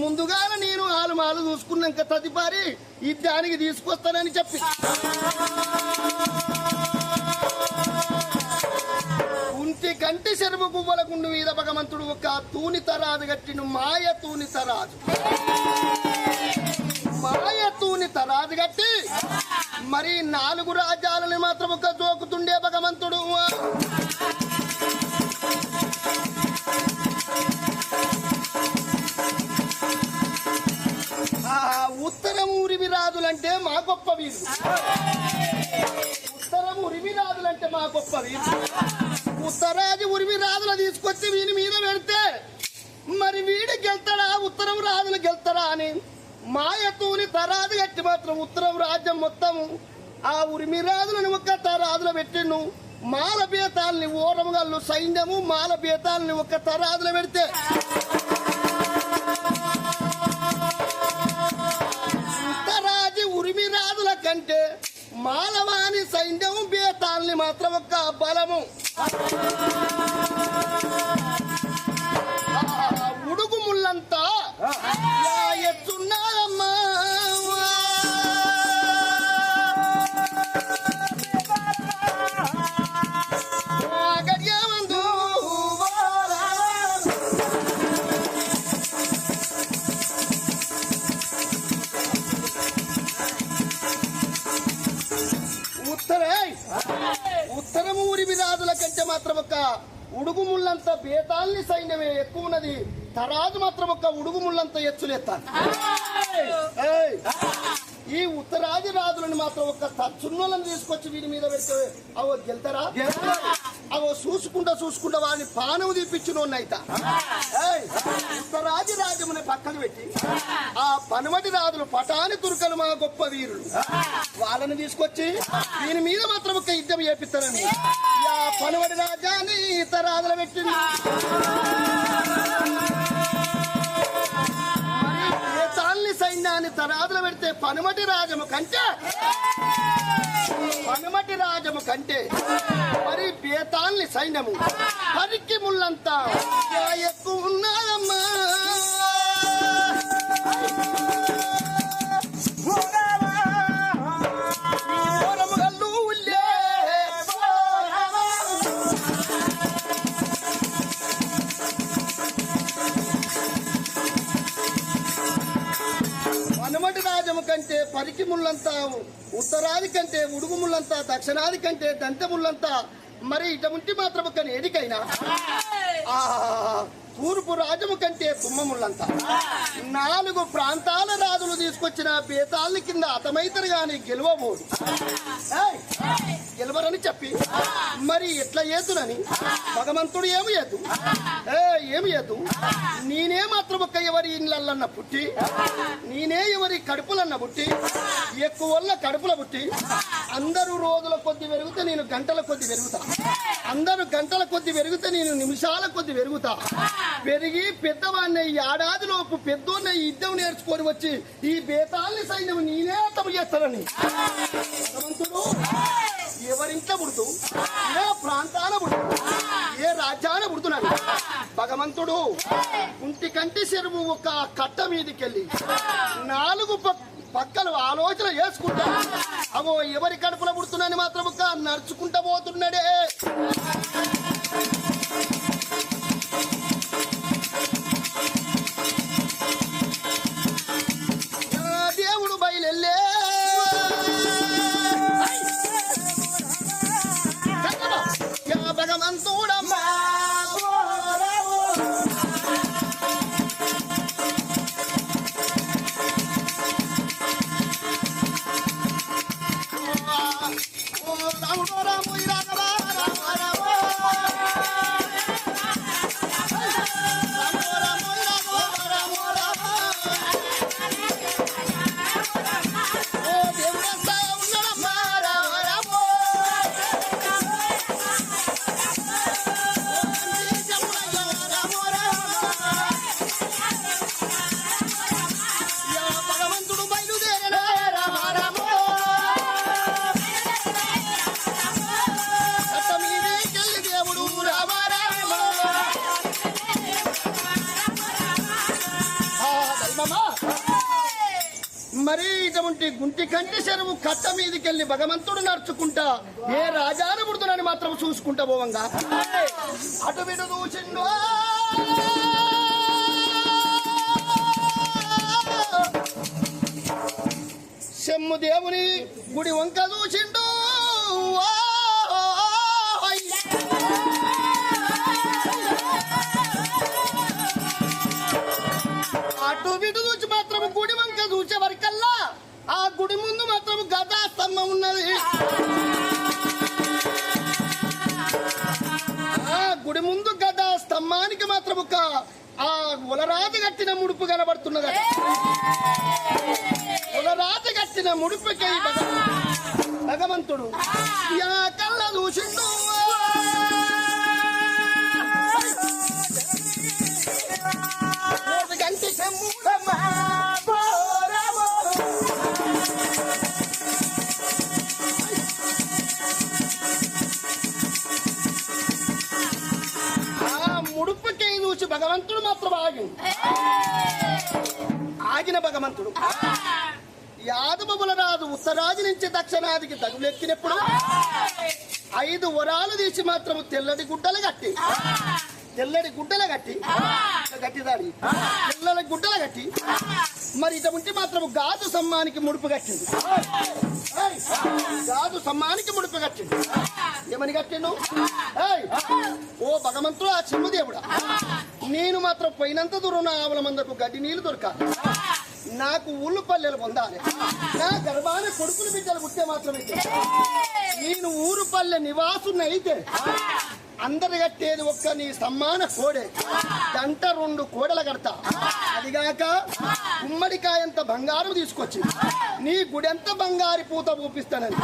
ముందుగానే నేను ఆలుమాలు చూసుకున్నాక తదుపరి ఈ దానికి తీసుకొస్తానని చెప్పి. ఉంటి కంటి చెరువు పువ్వుల గుండు మీద భగవంతుడు ఒక తూని తరాదు కట్టిను మాయ తూని తరాదు. మాయ తూని తరాదు కట్టి మరి నాలుగు రాజ్యాలని మాత్రం ఒక జోకుతుండే భగవంతుడు. ఉత్తరం ఉరిమి రాజులంటే మా గొప్ప వీరు. ఉత్తరం ఉరిమి రాజులంటే మా గొప్ప వీరు. ఉత్తరాజు ఉరిమి రాజులు తీసుకొచ్చి వీని మీద పెడితే మరి వీడు గెలుతాడా? ఉత్తరం రాజులు గెలుతాడా అని మాయతూని తరాదు కట్టి మాత్రం ఉత్తరం రాజ్యం మొత్తం ఆ ఉరిమి రాజులను ఒక్క తరాదులు పెట్టిండు. మాల బీతాల్ని ఓరమగల్లు సైన్యము మాల బీతాలని ఒక్క తరాదులు పెడితే ఏంటంటే కంటే మాలవాణి సైన్యం బేతాల్ని మాత్రం ఒక్క బలము. ఉడుగు ముళ్ళంతా తరాజు మాత్రం ఒక ఉడుగు ముళ్ళంత ఎత్తులేస్తాను ఏయ్! ఈ ఉత్తరాది రాజులను మాత్రం ఒక తచ్చున్నోళ్ళని తీసుకొచ్చి వీడి మీద పెడితే అవో గెలుతారా? అవో చూసుకుంటా చూసుకుంటా వాడిని పానం తీపిచ్చినోన్నైత. ఉత్తరాది రాజ్యముని పక్కన పెట్టి ఆ పనమటి రాజులు పటాని తుర్కలు మా గొప్ప వీరులు. వాళ్ళని తీసుకొచ్చి దీని మీద మాత్రం ఒక యుద్ధం చేపిస్తారని ఆ పనమటి రాజాన్ని ఇతరాదులు పెట్టింది సైన్యాన్ని తరాదులు పెడితే పనుమటి రాజము కంటే పనుమటి రాజము కంటే మరి బేతాల్ని సైన్యము పరికి ముళ్ళంతా. ఎక్కువ ఉన్నారమ్మా ముళ్ళంతా ఉత్తరాది కంటే ఉడుగు ముళ్ళంతా దక్షిణాది కంటే దంత ముళ్ళంతా మరి ఇటువంటి మాత్రము కానీ ఏదికైనా తూర్పు రాజము కంటే తుమ్మముళ్ళంతా నాలుగు ప్రాంతాల రాజులు తీసుకొచ్చిన బేతాళ్ళ కింద అతమైతరు గాని గెలవబోడు. గెలవరని చెప్పి మరి ఎట్లా చేతునని భగవంతుడు ఏమి ఏతు ఏ ఏమి ఏతు నేనే మాత్రం ఒక్క ఎవరి ఇళ్ళన్న పుట్టి నేనే ఎవరి కడుపులన్న పుట్టి ఎక్కువ కడుపుల పుట్టి అందరూ రోజుల కొద్ది పెరిగితే నేను గంటల కొద్ది పెరుగుతా. అందరూ గంటల కొద్ది పెరిగితే నేను నిమిషాల కొద్ది పెరుగుతా. పెరిగి పెద్దవాడిని ఏడాది లోపు పెద్దోన్న యుద్ధం నేర్చుకొని వచ్చి ఈ బేతాల్ని సైన్యం నేనే తమ చేస్తానని. భగవంతుడు ఎవరింట్లో పుడుతూ? ఏ ప్రాంతాన పుడుతూ? ఏ రాజ్యాన పుడుతున్నాడు? భగవంతుడు కుంటి కంటి చెరువు ఒక కట్ట మీదకెళ్ళి నాలుగు పక్కలు ఆలోచన చేసుకుంటా అవో ఎవరి కడుపులో పుడుతున్నాని మాత్రం ఒక నడుచుకుంటా పోతున్నాడే. మరి ఇటువంటి గుంటి కంటి చెరువు కట్ట మీదకెళ్ళి భగవంతుడు నడుచుకుంటా ఏ రాజాను పుడుతున్నాని మాత్రం చూసుకుంటా పోవంగా. అటు విడు చూసిండు. సెమ్ము దేవుని గుడి వంక చూసిండు. అటు విడు చూసి మాత్రం గుడి వంక చూసే వరకల్లా ఆ గుడి ముందు మాత్రం గదా స్తంభం ఉన్నది. ఆ గుడి ముందు గదా స్తంభానికి మాత్రం ఒక ఆ ఉలరాజు కట్టిన ముడుపు కనబడుతున్నది. ఉలరాజు కట్టిన ముడుపుకై భగ- భగవంతుడు. ఆగిన భగవంతుడు. యాదవముల రాజు ఉత్తరాది నుంచి దక్షిణాదికి తగులెక్కినప్పుడు ఐదు వరాలు తీసి మాత్రం తెల్లటి గుడ్డలు కట్టి తెల్లటి గుడ్డలు కట్టి గట్టిదాడి తెల్లటి గుడ్డలు కట్టి మరి ఇట ఉంటే మాత్రం గాజు సమ్మానికి ముడుపు కట్టింది! గాజు సమ్మానికి ముడుపు కట్టింది. ఏమని కట్టిండు! ఓ భగవంతుడు ఆ చెమ్ముదేవుడా నేను మాత్రం పోయినంత దూరం నా ఆవుల మందకు గడ్డి నీళ్ళు దొరకాలి. నాకు ఊళ్ళు పల్లెలు పొందాలి. నా గర్భాన కొడుకులు బిడ్డలు పుట్టే మాత్రమే నేను ఊరు పల్లె నివాసుని అయితే అందరు కట్టేది ఒక్క నీ సమ్మాన కోడే. గంట రెండు కోడలు కడతా. అదిగాక గుమ్మడికాయంత బంగారం తీసుకొచ్చి నీ గుడెంత బంగారి పూత పూపిస్తానని.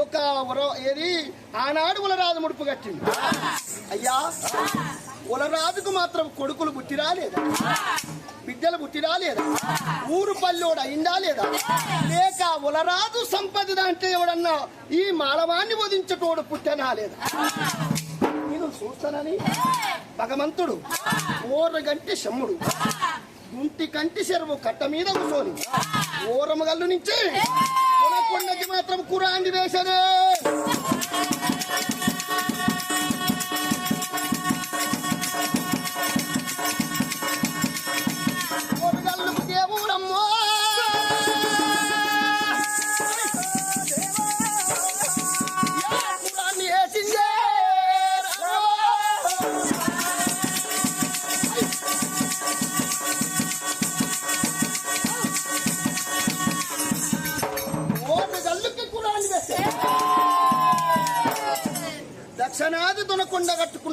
ఒక వర- ఏది? ఆనాడు ఉలరాజు ముడుపు కట్టింది. అయ్యా ఉలరాజుకు మాత్రం కొడుకులు బుట్టి రాలేదా బిడ్డలు పుట్టిరా లేదా? ఊరు పల్లెోడు అయిందా లేదా? లేక ఉలరాజు సంపద అంటే ఎవడన్నా ఈ మాలవాన్ని వధించటోడు పుట్టనా లేదా? చూస్తానని భగవంతుడు ఓర గంటి శమ్ముడు. గుంటి కంటి చెరువు కట్ట మీద కూర్చొని ఓరమగల్లు నుంచి కొనకొండకి మాత్రం కురాండి వేసనే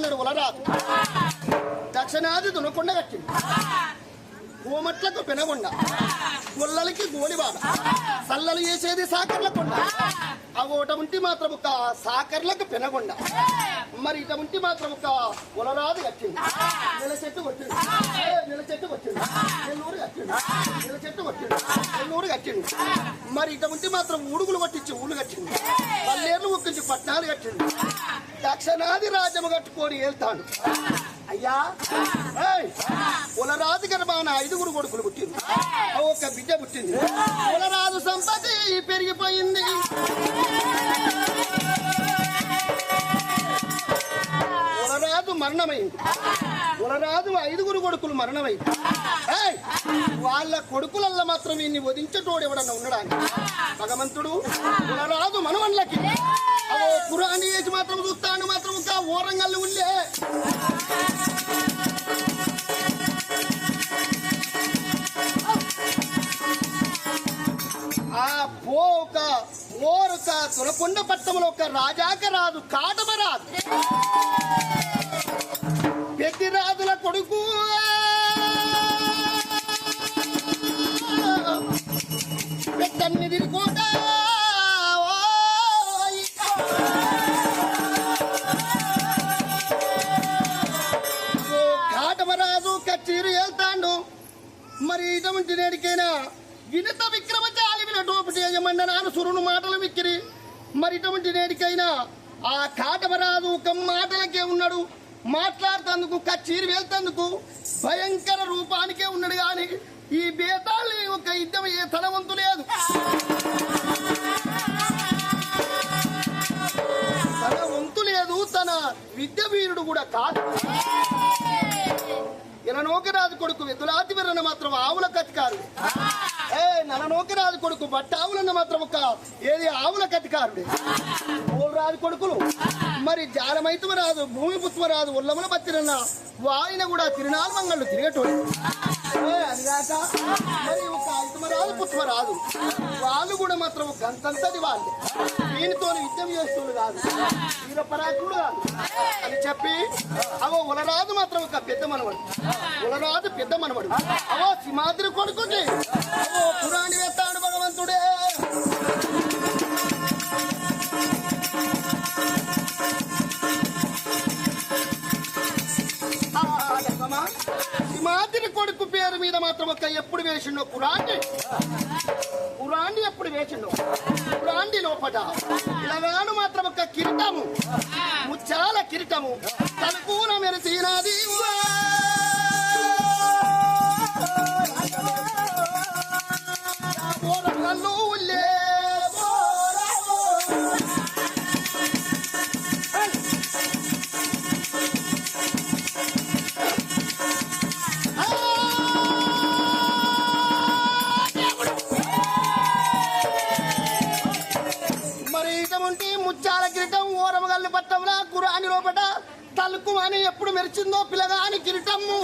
దునకొండ కట్టుకున్నాడు దక్షిణాది దునకొండ కట్టింది. కోమట్లకు పెనగొండ. గొల్లలకి గోలిబాడ సల్లలు చేసేది సాకర్ల కొండ. ఆ ఒకటి మాత్రం ఒక సాకర్లకు పెనగొండ. మరి ఇట ఉంటే మాత్రం ఒక ఉలరాదు కట్టింది. నెల చెట్టు కొట్టింది. ఏ, నెల చెట్టు కొట్టింది. నెల్లూరు కట్టింది. నెల చెట్టు కొట్టింది. నెల్లూరు కట్టింది. మరి ఇట ఉంటే మాత్రం ఉడుగులు కొట్టించి ఊళ్ళు కట్టింది. పల్లేర్లు ఒక్కించి పట్నాలు కట్టింది. దక్షిణాది రాజ్యము కట్టుకొని వెళ్తాడు అయ్యా. కులరాజు గర్భాన ఐదుగురు కొడుకులు పుట్టింది ఒక బిడ్డ పుట్టింది. కులరాజు సంపత్తి పెరిగిపోయింది. కొడుకులు మరణమై. వాళ్ళ కొడుకులల్లో మాత్రం ఇన్ని వధించటోడు ఎవడన్నా ఉండడానికి భగవంతుడు రాదు మనవన్లకి. పురాణి వేసి మాత్రం చూస్తాను మాత్రం ఇంకా ఓరంగల్లు ఉండే. ఆ పోక ఓరుక తులకొండ పట్టంలో ఒక రాజాక రాదు కాటమ రాదు. పెద్ది రాజుల కొడుకు పెద్దన్ని తిరుగుతా కాటమరాజు కచ్చీరు వెళ్తాండు మరి ఇటువంటి నేడికైనా వినత విక్రమచాలి వినటోపు చేయమండ నాన్న సురును మాటలు విక్కిరి. మరి ఇటువంటి నేడికైనా ఆ కాటమరాజు ఒక మాటలకే ఉన్నాడు. మాట్లాడుతందుకు కచ్చీరు వెళ్తందుకు భయంకర రూపానికే ఉన్నాడు కానీ ఈ బేతాళి యుద్ధం ఏ తన వంతు లేదు తన వంతు లేదు తన విద్య వీరుడు కూడా కాదు. ఇలనోకరాజు కొడుకు వెతులాతి వీరన్న మాత్రం ఆవుల కాదు ఏ రాజు కొడుకు బట్టావులన్న మాత్రం ఒక ఏది ఆవుల కతికారుడే రాజు కొడుకులు. మరి జాలమైతుమరాజు భూమి పుత్మరాజు ఉల్లముల బతిరన్న వాయిన కూడా తిరునాల మంగళ్ళు తిరిగేటోడు. అదిగాక మరి ఒక పుత్వ పుత్మరాజు వాళ్ళు కూడా మాత్రం గంతంతది వాళ్ళు. దీనితో యుద్ధం చేస్తుడు కాదు వీరపరాకుడు కాదు అని చెప్పి అవో ఉలరాజు మాత్రం ఒక పెద్ద మనవడు. ఉలరాజు పెద్ద మనవడు. అవో సింహాద్రి కొడుకుకి ఎప్పుడు వేసిండో? కురాండి. కురాండి ఎప్పుడు వేసిండో? కురాండి లోపట. ఇలాగాను మాత్రం ఒక కిరీటము. ముచ్చాల కిరీటము. తలుపున తెరిచిందో పిల్లగాని కిరీటము.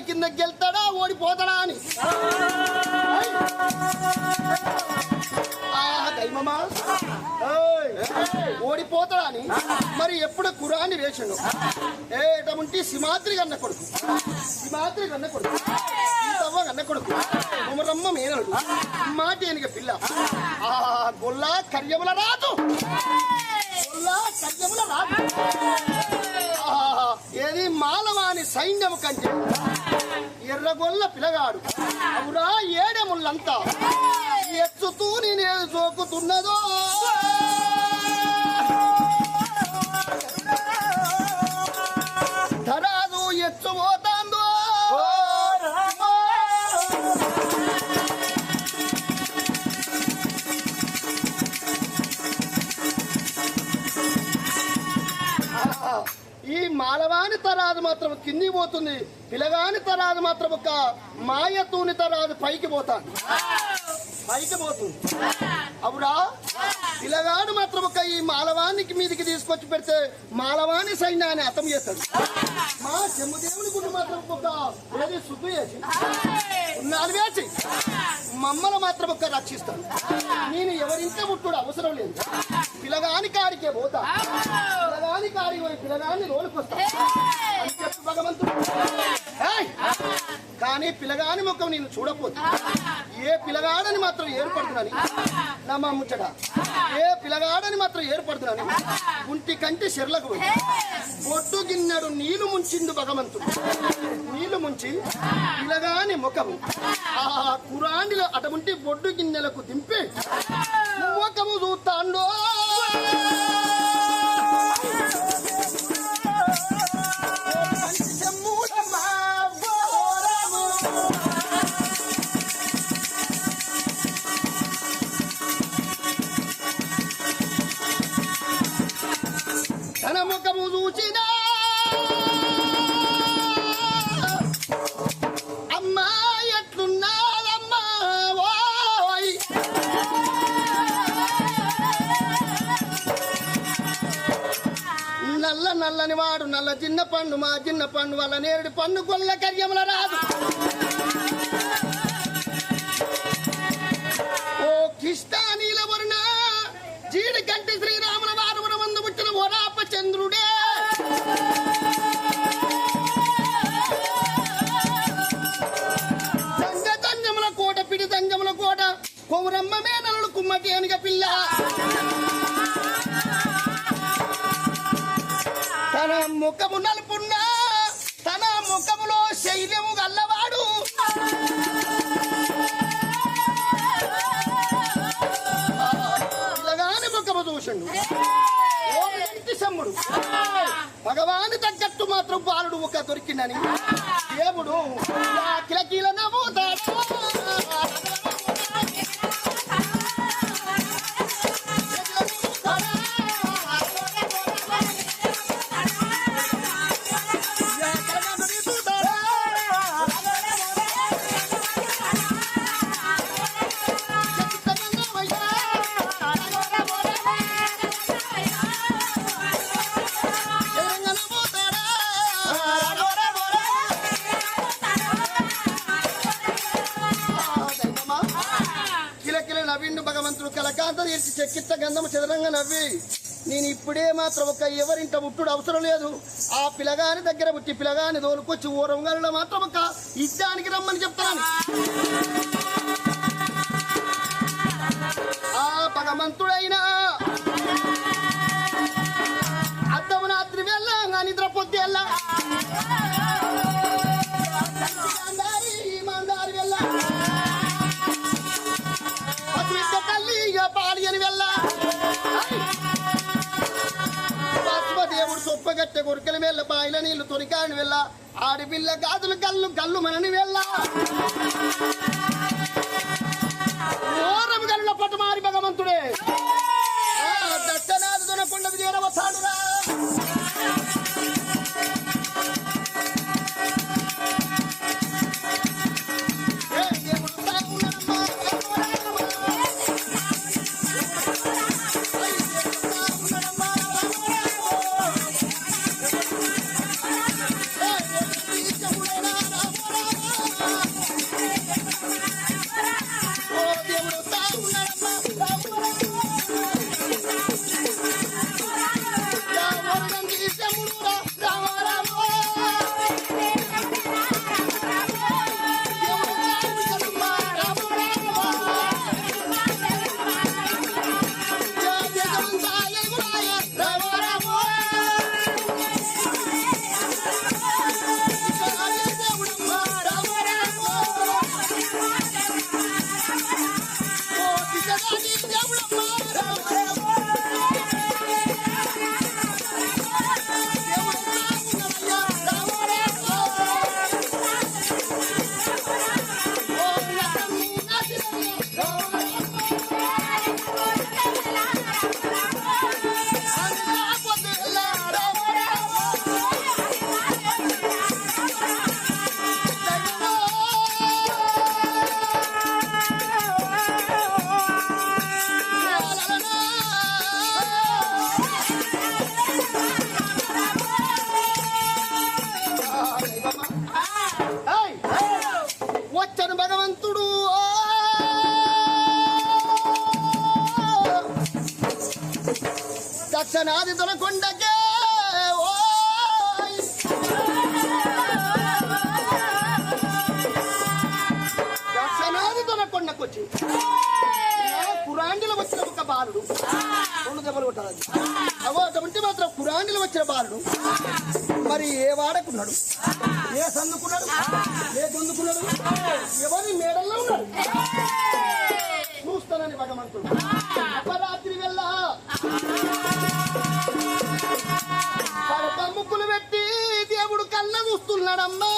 బీతాల కింద గెలుతాడా ఓడిపోతాడా అని. దైవమా? ఓడిపోతాడా అని. మరి ఎప్పుడు కురాన్ని వేసిండు ఏటముంటి సిమాత్రి కన్న కొడుకు. సిమాత్రి కన్న కొడుకు. సీతవ్వ కన్న కొడుకు. కుమరమ్మ మేనడు మాటి ఎనిక పిల్ల. ఆ గొల్ల కర్యముల రాదు గొల్ల కర్యముల రాదు అది మాలవాని సైన్యము కంటే ఎర్రగొల్ల పిలగాడు. అవురా ఏడెముళ్ళంతా? ఎచ్చుతూ నేను సోకుతున్నదో? పోతుంది పిలగాని తరాదు మాత్రం ఒక మాయతూని తరాదు పైకి పోతాను. పైకి పోతుంది. అవురా పిలగాడు మాత్రం ఒక ఈ మాలవానికి మీదికి తీసుకొచ్చి పెడితే మాలవాణి సైన్యాన్ని అతం చేస్తాడు. మా చెమ్ముదేవుని గుడి మాత్రం ఒక ఏది శుద్ధి చేసి ఉన్నాడు వేసి మమ్మల్ని మాత్రం ఒక రక్షిస్తాను నేను ఎవరింటే ముట్టుడు అవసరం లేదు. పిలగాని కాడికే పోతా. రోలుకొస్తా అని చెప్పి భగవంతుడు! కానీ పిలగాని ముఖం నేను చూడపోతే ఏ పిలగాడని మాత్రం ఏర్పడుతున్నాని. నా మా ముచ్చట. ఏ పిలగాడని మాత్రం ఏర్పడుతున్నాని. ఉంటి కంటి చెర్లకు పోయి. బొట్టు గిన్నెడు నీళ్ళు ముంచిండు భగవంతుడు. నీళ్ళు ముంచి పిలగాని ముఖము. ఆ కురాండిలో అటువంటి బొడ్డు గిన్నెలకు దింపి ముఖము చూస్తాండో! చిన్న పన్ను వల్ల నేరుడు పన్ను గొల్ల కర్యముల రాదు. ఓడికి సమ్ముడు. భగవాని తగ్గట్టు మాత్రం బాలుడు ఒక దొరికిందని దేవుడు ఆ కిలకీల నవ్వుతాడు భగవంతుడు తీర్చి చెక్కిత్త గంధము చదరంగా నవ్వి. నేను ఇప్పుడే మాత్రం ఒక ఎవరింట ముట్టుడు అవసరం లేదు. ఆ పిల్లగాని దగ్గర పుట్టి పిలగాని తోలుకొచ్చి ఊరంగాలలో మాత్రం ఒక ఇద్దానికి రమ్మని చెప్తాను. ఆ భగవంతుడైనా అద్దము రాత్రి వెళ్ళ నిద్ర వెళ్ళా. వెళ్ళ బాయిల నీళ్ళు తొరికాని వెళ్ళ ఆడిపిల్ల గాజులు కళ్ళు కళ్ళు మనని వెళ్ళ ఓరము గల్ల పటమారి భగవంతుడే. వచ్చను భగవంతుడు. దక్షిణాది దొరకొండకే! దక్షిణాది దొరకొండకొచ్చి కురాండిలో వచ్చిన ఒక బాలుడు. రెండు దెబ్బలు కొట్టాలి అవో మాత్రం కురాణిలు వచ్చిన బాలుడు. మరి ఏ వాడకున్నాడు? ఏ సందుకున్నాడు ఏ దొందుకున్నాడు ఎవరి మేడల్లో ఉన్నాడు? చూస్తానని భగవంతుడు. అపరాత్రి వెళ్ళ. ముక్కులు పెట్టి దేవుడు కళ్ళ చూస్తున్నాడమ్మా.